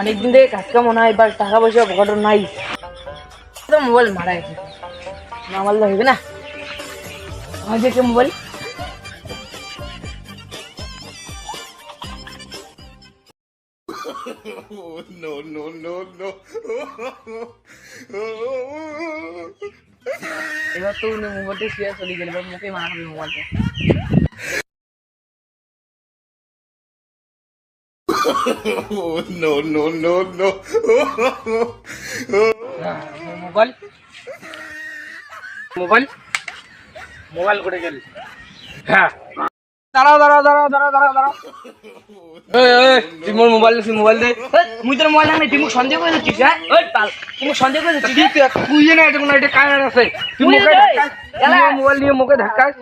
অনেকদিন থেকে কাজ কাম হয় এবার টাকা পয়সা পকেটে নাই। তো মোবাইল মারা গেছে। না মারলে হবে না। আমার যে mobile no, no, no, no. এবার তো উনি মোবাইলটা শুয়ে চলে গেলে এবার মুখে মারা হবে মোবাইলটা no, no, no, no. Mobile? Mobile? Mobile করে গেল। হ্যাঁ। দাঁড়াও দাঁড়াও দাঁড়াও দাঁড়াও দাঁড়াও দাঁড়াও। তুই মোর মোবাইল মোবাইল দে। মুই তোর মোবাইল নাই তুই মোক সন্দেহ করে দিচ্ছিস হ্যাঁ? ওই পাল তুই মোক সন্দেহ করে দিচ্ছিস তুই না এটা কোনো এটা আছে? তুই মুখে তুই মোবাইল নিয়ে মুখে ধাক্কাস।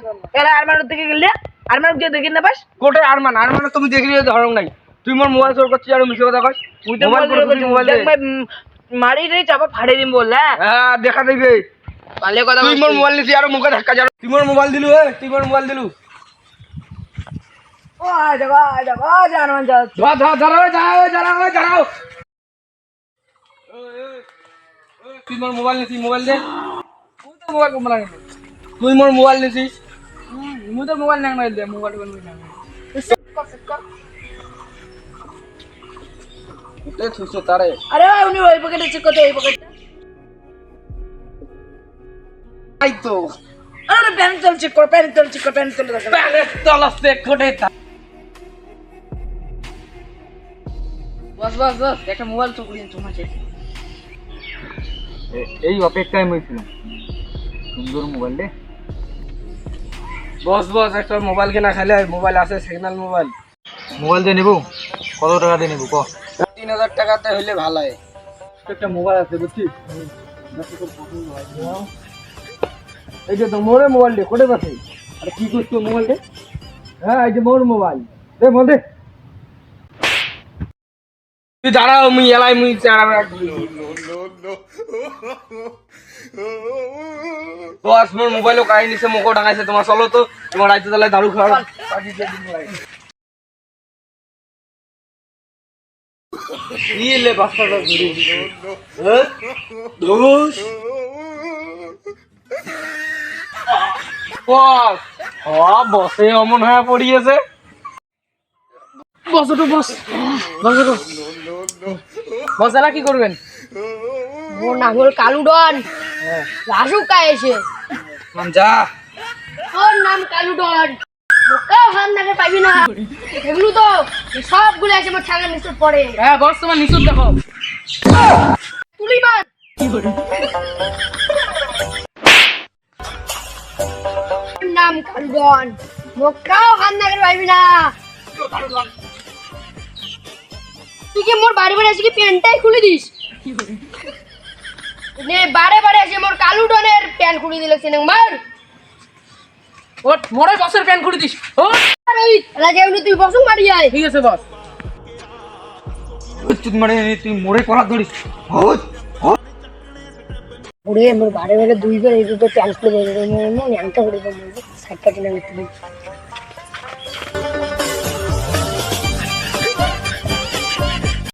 এরা আরমানের দিকে গেলে আরমানের দিয়ে দেখি না বাস কোটে আরমান আরমান তুমি দেখি ধরং নাই। তুই মোর মোবাইল চোর করছিস আর মিছে কথা কস? তুই তো মোবাইল করে মোবাইল? দে মারি রে চাপা ফাড়ে দিম বল হ্যাঁ? দেখা দিবে। পালে কথা তুই মোর মোবাইল নিছিস আর মুখে ধাক্কা যা তুই মোর মোবাইল দিলু এ তুই মোর মোবাইল দিলু। ও আয় দেখো আয় দেখো জানো যা ধর ধর ধরো যাও যাও যাও তুই মোর মোবাইল নিছিস মোবাইল দে। তুই তো মোবাইল কম লাগে তুই মোর মোবাইল নিছিস মুই তো মোবাইল নাং নাই দে মোবাইল কোন নাং উঠে থুসো তারে। আরে ভাই উনি ওই পকেটে চেক করতে এই পকেটে আই তো। আরে প্যান চল চেক কর প্যান চল চেক কর প্যান চল দেখা প্যালেস তলস্তে কোটে তা। বস বস বস একটা মোবাইল তো করিয়ে তোমার চেক এই অপেক্ষায় ছিলাম। সুন্দর মোবাইল রে। বস বস একটা মোবাইল কেনা খাইলে মোবাইল আছে সিগন্যাল মোবাইল মোবাইল দিয়ে নেব? কত টাকা দিয়ে নেব? ক? হাজার টাকাতে হইলে ভালো হয়। একটা মোবাইল আছে বুঝছিস? এই যে তো মোরে মোবাইল দে কোটে পাচ্ছে আরে কি করছ মোবাইল রে হ্যাঁ এই যে মোর মোবাইল। দে দে। তুই দাঁড়াও মুই এলাই মুই চাড়া বস মোর মোবাইলও কাহি নিছে মোকো ডাঙাইছে তোমার চলো তো তোমার রাইতে তাহলে দারু খাওয়া বাচ্চাটা ঘুরে হ্যাঁ বস অমন হয়ে পড়িয়েছে বস বস বস এলা কি করবেন মোর নাম হল কালু ডন রাসু এসে যা ওর নাম কালু হাত পাবি না। এগুলো তো সবগুলো আছে আমার নিচে পড়ে। হ্যাঁ বস তোমার নিচুর দেখো। তুলি নাম কালু ডন মোকাও হাত নাকে না। তুই কি মোর বাড়ি বাড়ি এসে কি প্যান্টটাই খুলে দিস? নে বারে বারে এসে মোর কালু ডনের প্যান্ট খুলে দিলে সিনে মার ওট মরে বসের প্যান খুলে দিস। ও আর এমনি তুই বসুন মারি আয়। ঠিক আছে বস। চুত মানে তুই মরে করা ধরিস। ওরে মোর বারে বারে দুইবার এই দুটো প্যান্ট খুলে দেবে মোর ন্যাংটা করে দেবো সাইড কাটি না